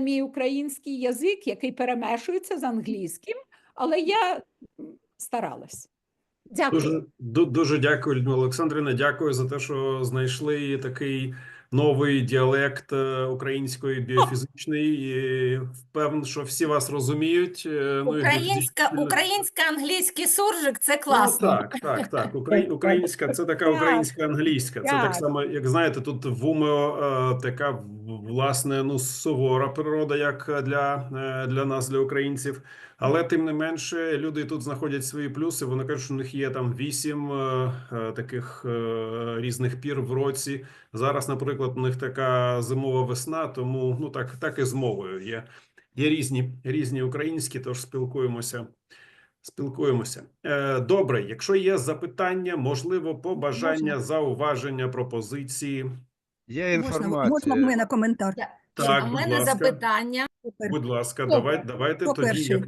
мій український язик, який перемешується з англійським, але я старалась. Дякую. Дуже, ду- дуже дякую, Людмила Олександрівна. Дякую за те, що знайшли такий новий діалект е, української біофізичний. І впевнений, що всі вас розуміють. е, ну, і Українська, українська англійський суржик це Ну, класно. так, так, так. Украї... Українська це така українська англійська. Це так само, як знаєте, тут в УМЕО е, така власне ну сувора природа, як для, е, для нас, для українців. Але тим не менше, люди тут знаходять свої плюси. Вони кажуть, що у них є там вісім е, е, таких е, різних пір в році. Зараз, наприклад, у них така зимова весна, тому ну так, так і з мовою є. Є різні різні українські, тож спілкуємося. Спілкуємося. Е, Добре, якщо є запитання, можливо, побажання, зауваження, пропозиції. Є інформація. можна в мене коментар? Я- Так, а в будь мене ласка. запитання. Будь ласка, Добре. давай, давайте тоді. перший? Як,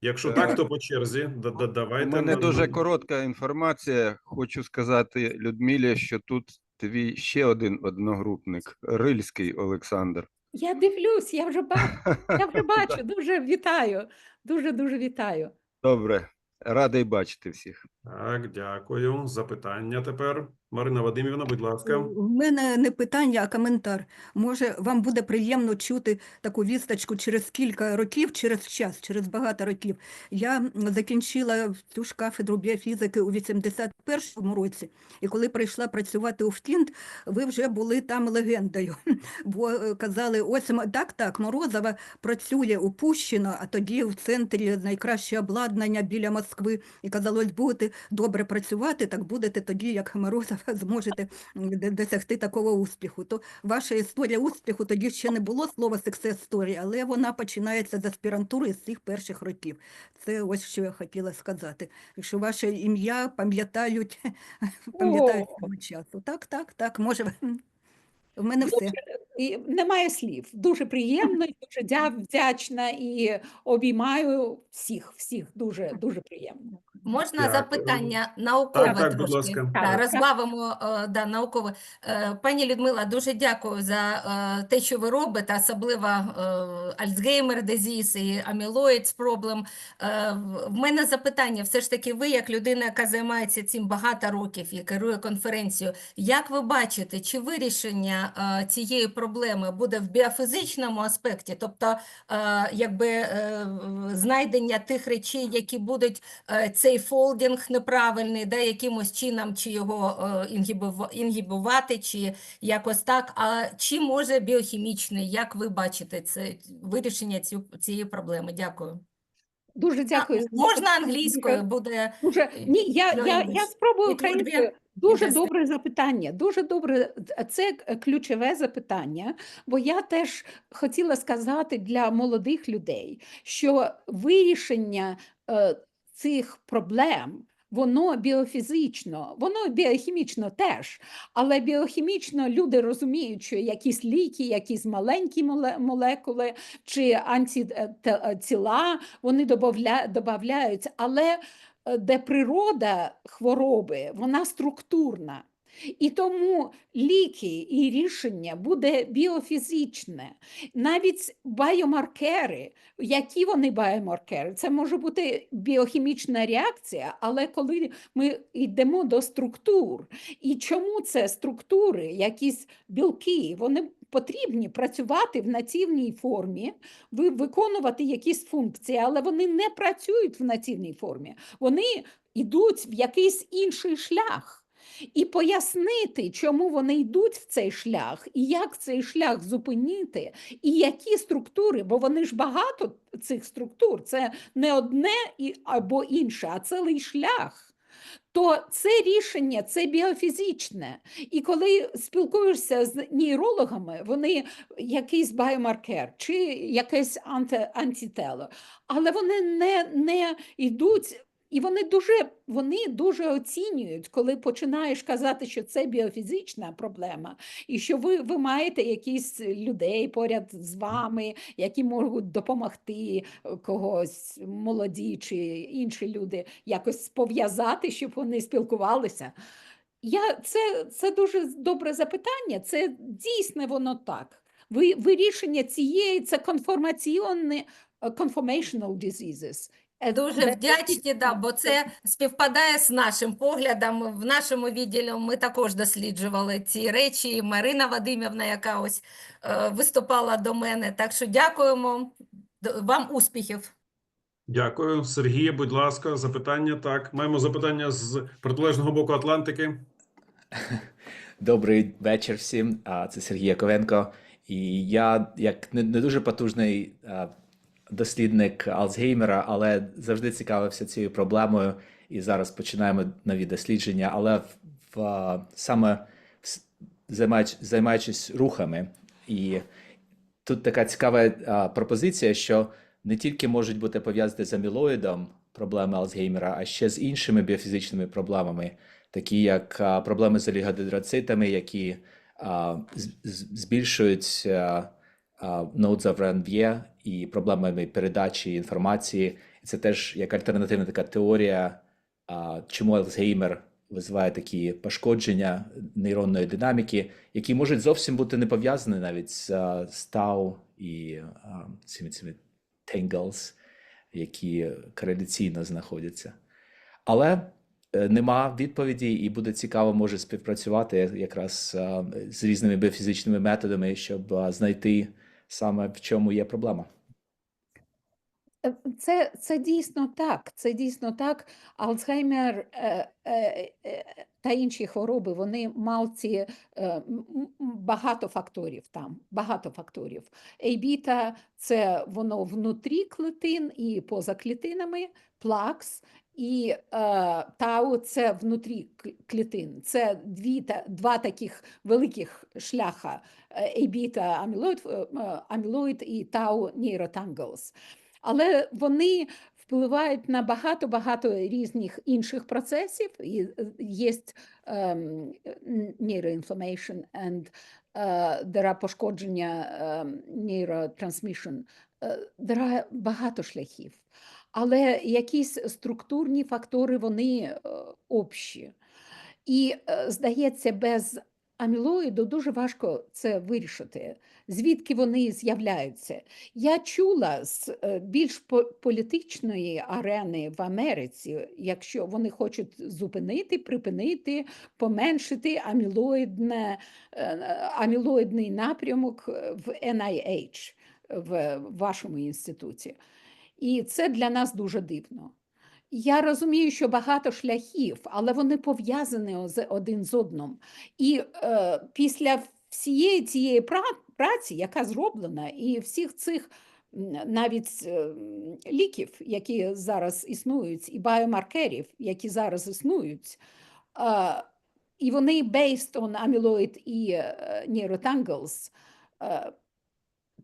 якщо Так. так, то по черзі. Да, да, У давайте. мене на- дуже коротка інформація. Хочу сказати Людмилі, що тут твій ще один одногрупник, Рильський Олександр. Я дивлюсь, я вже бачу, я вже бачу. Дуже вітаю. Дуже дуже вітаю. Добре, радий бачити всіх. Так, дякую. Запитання тепер. Марина Вадимівна, будь ласка. У мене не питання, а коментар. Може, вам буде приємно чути таку вісточку через кілька років, через час, через багато років. Я закінчила цю ж кафедру біофізики у 81-му році, і коли прийшла працювати у ФТІНТ, ви вже були там легендою. Бо е, казали, ось так, так, Морозова працює у Пущино, а тоді в центрі найкраще обладнання біля Москви. І казалось, будете добре працювати, так будете тоді, як Морозова, зможете досягти такого успіху. То ваша історія успіху тоді ще не було слова success story, але вона починається з аспірантури з цих перших років. Це ось що я хотіла сказати. Що ваше ім'я пам'ятають, пам'ятають цього часу. Так, так, так, може. В мене все. І немає слів. Дуже приємно, і дуже вдячна і обіймаю всіх, всіх. Дуже дуже приємно. Можна Дякую. запитання наукове Так, так, будь трошки? ласка. Так, так. розбавимо е, да, наукове. Е, Пані Людмила, дуже дякую за е, те, що ви робите, особливо Альцгеймер дизіз і амілоїдс проблем. В мене запитання, все ж таки, ви, як людина, яка займається цим багато років і керує конференцією, як ви бачите, чи вирішення цієї проблеми буде в біофізичному аспекті, тобто е, якби е, знайдення тих речей, які будуть е, цей фолдинг неправильний, да, якимось чином, чи його е, інгібува- інгібувати, чи якось так. А чи може біохімічний, як ви бачите це вирішення цю, цієї проблеми? Дякую. Дуже дякую. за Можна англійською буде. Дуже ні, я, я, я спробую українською. Дуже добре запитання. Дуже добре. Це ключове запитання. Бо я теж хотіла сказати для молодих людей, що вирішення е, цих проблем. Воно біофізично, воно біохімічно теж, але біохімічно люди розуміють, що якісь ліки, якісь маленькі молекули чи антитіла, вони добавляються, але е, де природа хвороби, вона структурна. І тому ліки і рішення буде біофізичне. Навіть біомаркери, які вони біомаркери, це може бути біохімічна реакція, але коли ми йдемо до структур, і чому це структури, якісь білки, вони потрібні працювати в нативній формі, виконувати якісь функції, але вони не працюють в нативній формі. Вони йдуть в якийсь інший шлях. І пояснити, чому вони йдуть в цей шлях, і як цей шлях зупинити, і які структури, бо вони ж багато цих структур, це не одне або інше, а цілий шлях. То це рішення це біофізичне. І коли спілкуєшся з нейрологами, вони якийсь біомаркер чи якесь анти, антитело, але вони не, не йдуть. І вони дуже, вони дуже оцінюють, коли починаєш казати, що це біофізична проблема, і що ви, ви маєте якісь людей поряд з вами, які можуть допомогти е, когось, молоді чи інші люди, якось пов'язати, щоб вони спілкувалися. Я, це, це дуже добре запитання. Це дійсно воно так. Ви, вирішення цієї це конформаційні е, conformational diseases. Е, Дуже вдячні, да, бо це співпадає з нашим поглядом. В нашому відділі ми також досліджували ці речі. І Марина Вадимівна, яка ось е, виступала до мене. Так що дякуємо. Вам успіхів. Дякую. Сергія, будь ласка, запитання. Так, маємо запитання з протилежного боку Атлантики. Добрий вечір всім. А, Це Сергій Яковенко. І я, як не, не дуже потужний а, дослідник Алцгеймера, але завжди цікавився цією проблемою. І зараз починаємо нові дослідження. Але в, в, саме с- займаючись рухами. І тут така цікава пропозиція, що не тільки можуть бути пов'язані з амілоїдом проблеми Алцгеймера, а ще з іншими біофізичними проблемами такі як проблеми з олігодендроцитами, які а, збільшують а, а, nodes of Ranvier і проблемами передачі інформації. І це теж як альтернативна така теорія, чому Альцгеймер визиває такі пошкодження нейронної динаміки, які можуть зовсім бути не пов'язані навіть з, з тау і а, цими, цими tangles, які кореляційно знаходяться. Але е, нема відповіді, і буде цікаво, може співпрацювати якраз з різними біофізичними методами, щоб знайти саме в чому є проблема. Е, Це, це дійсно так. Це дійсно так. Алцгеймер е, е, е, та інші хвороби, вони малці е, багато факторів там, багато факторів. Ейбіта – це воно внутрі клітин і поза клітинами, плакс, і е, тау – це внутрі клітин. Це дві, та- два таких великих шляха ейбіта амілоїд, е, е, амілоїд і тау нейротангles. Але вони впливають на багато-багато різних інших процесів. І є neuroinflammation and are пошкодження ем, neurotransmission. Е, are багато шляхів. Але якісь структурні фактори, вони е, общі. І, е, здається, без амілоїду дуже важко це вирішити, звідки вони з'являються. Я чула з е, більш політичної арени в Америці, якщо вони хочуть зупинити, припинити, поменшити амілоїдне, амілоїдний напрямок в NIH, в вашому інституті. І це для нас дуже дивно. Я розумію, що багато шляхів, але вони пов'язані один з одним. І е, після всієї цієї праці, яка зроблена, і всіх цих навіть е, ліків, які зараз існують, і біомаркерів, які зараз існують, е, і вони based on amyloid і е, е,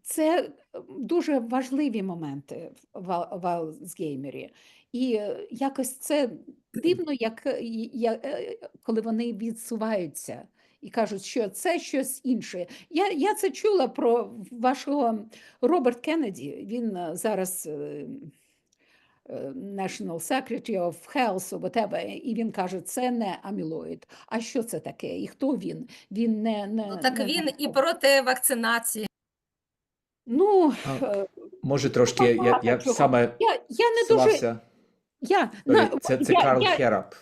це е, дуже важливі моменти в, Ал- в Алцгеймері. І е, якось це дивно, як, е, я, е, коли вони відсуваються і кажуть, що це щось інше. Я, я це чула про вашого Роберт Кеннеді. Він зараз National Secretary of Health, or whatever, і він каже, це не амілоїд. А що це таке? І хто він? Він не, не Ну, так не він і проти вакцинації. Ну, А, е, Може, трошки я, я, багато я чого. саме я, я не дуже. ссилався. Я, Sorry, на, Це, це я, Карл я, Херап.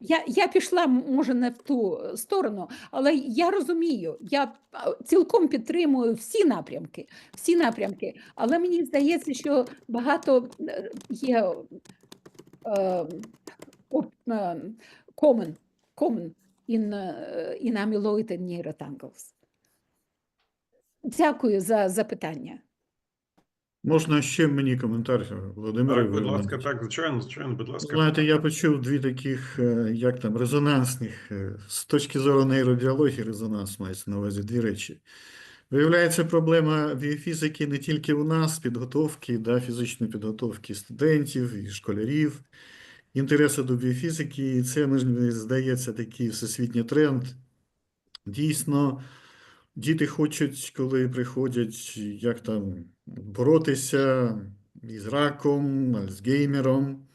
Я, я пішла, м- може, не в ту е, сторону, але я розумію, я а, цілком підтримую всі напрямки, всі напрямки, але мені здається, що багато е, є е, е, common, common in, е, in amyloid and neurotangles. Дякую за запитання. Можна ще мені коментар, Володимире? Так, будь ласка, так, звичайно, звичайно, будь ласка. Знаєте, я почув дві таких, е, як там, резонансних, е, з точки зору нейробіології, резонанс мається на увазі дві речі. Виявляється, проблема біофізики не тільки у нас, підготовки, да, фізичної підготовки студентів і школярів, інтересу до біофізики, і це, мені здається, такий всесвітній тренд. Дійсно, діти хочуть, коли приходять, як там, боротися із раком, Альцгеймером.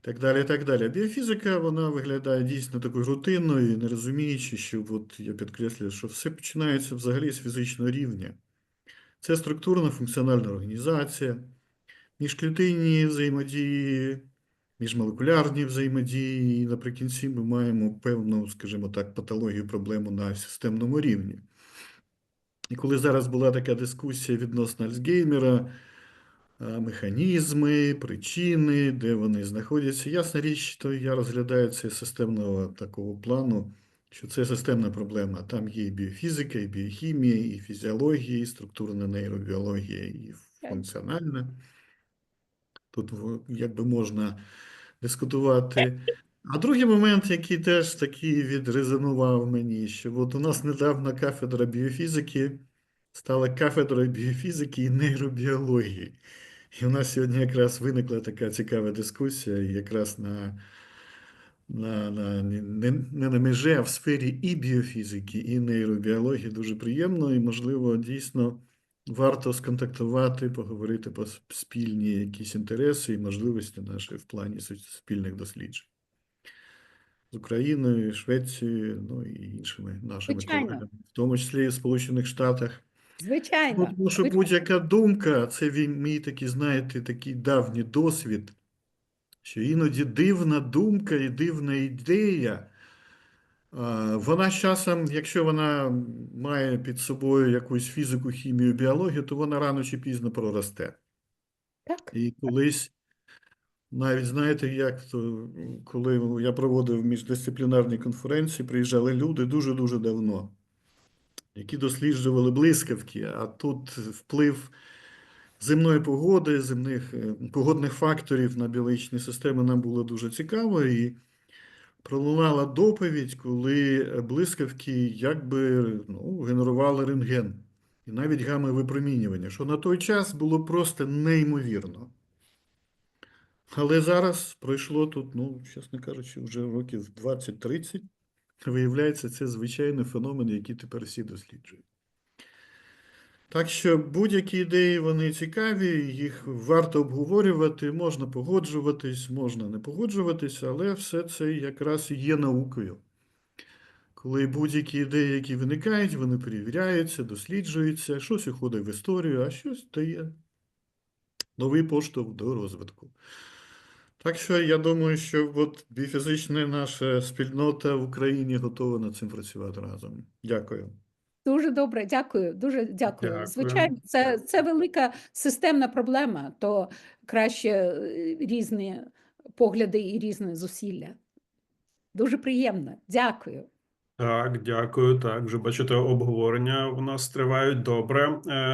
так далі, так далі. Біофізика, вона виглядає дійсно такою рутинною, не розуміючи, що от я підкреслюю, що все починається взагалі з фізичного рівня. Це структурна функціональна організація, міжклітинні взаємодії, міжмолекулярні взаємодії, і наприкінці ми маємо певну, скажімо так, патологію, проблему на системному рівні. І коли зараз була така дискусія відносно Альцгеймера, механізми, причини, де вони знаходяться, ясна річ, що я розглядаю це системного такого плану, що це системна проблема. Там є і біофізика, і біохімія, і фізіологія, і структурна нейробіологія, і функціональна. Тут якби можна дискутувати. А другий момент, який теж такий відрезонував мені, що от у нас недавно кафедра біофізики стала кафедрою біофізики і нейробіології. І у нас сьогодні якраз виникла така цікава дискусія, якраз на, на, на не, не на межі, а в сфері і біофізики, і нейробіології дуже приємно, і, можливо, дійсно варто сконтактувати, поговорити про спільні якісь інтереси і можливості наші в плані спільних досліджень. З Україною, Швецією, ну і іншими нашими Звичайно. колегами, в тому числі і в Сполучених Штатах. Ну, Звичайно. тому що звичайно. будь-яка думка, це він, мій такий, знаєте, такий давній досвід, що іноді дивна думка і дивна ідея, а, вона з часом, якщо вона має під собою якусь фізику, хімію, біологію, то вона рано чи пізно проросте. Так. І колись, навіть знаєте, як то, коли я проводив міждисциплінарні конференції, приїжджали люди дуже-дуже давно, які досліджували блискавки, а тут вплив земної погоди, земних е, погодних факторів на біологічні системи нам було дуже цікаво. І пролунала доповідь, коли блискавки якби ну, генерували рентген і навіть гамма-випромінювання, що на той час було просто неймовірно. Але зараз пройшло тут, ну, чесно кажучи, вже років 20-30. Виявляється, це звичайний феномен, який тепер всі досліджують. Так що будь-які ідеї вони цікаві, їх варто обговорювати, можна погоджуватись, можна не погоджуватись, але все це якраз і є наукою. Коли будь-які ідеї, які виникають, вони перевіряються, досліджуються, щось уходить в історію, а щось дає новий поштовх до розвитку. Так що я думаю, що от біофізична наша спільнота в Україні готова над цим працювати разом. Дякую. Дуже добре, дякую. Дуже дякую. Дякую. Звичайно, це, це велика системна проблема, то краще е, різні погляди і різні зусилля. Дуже приємно. Дякую. Так, дякую. Так, вже бачите, обговорення у нас тривають добре. Е,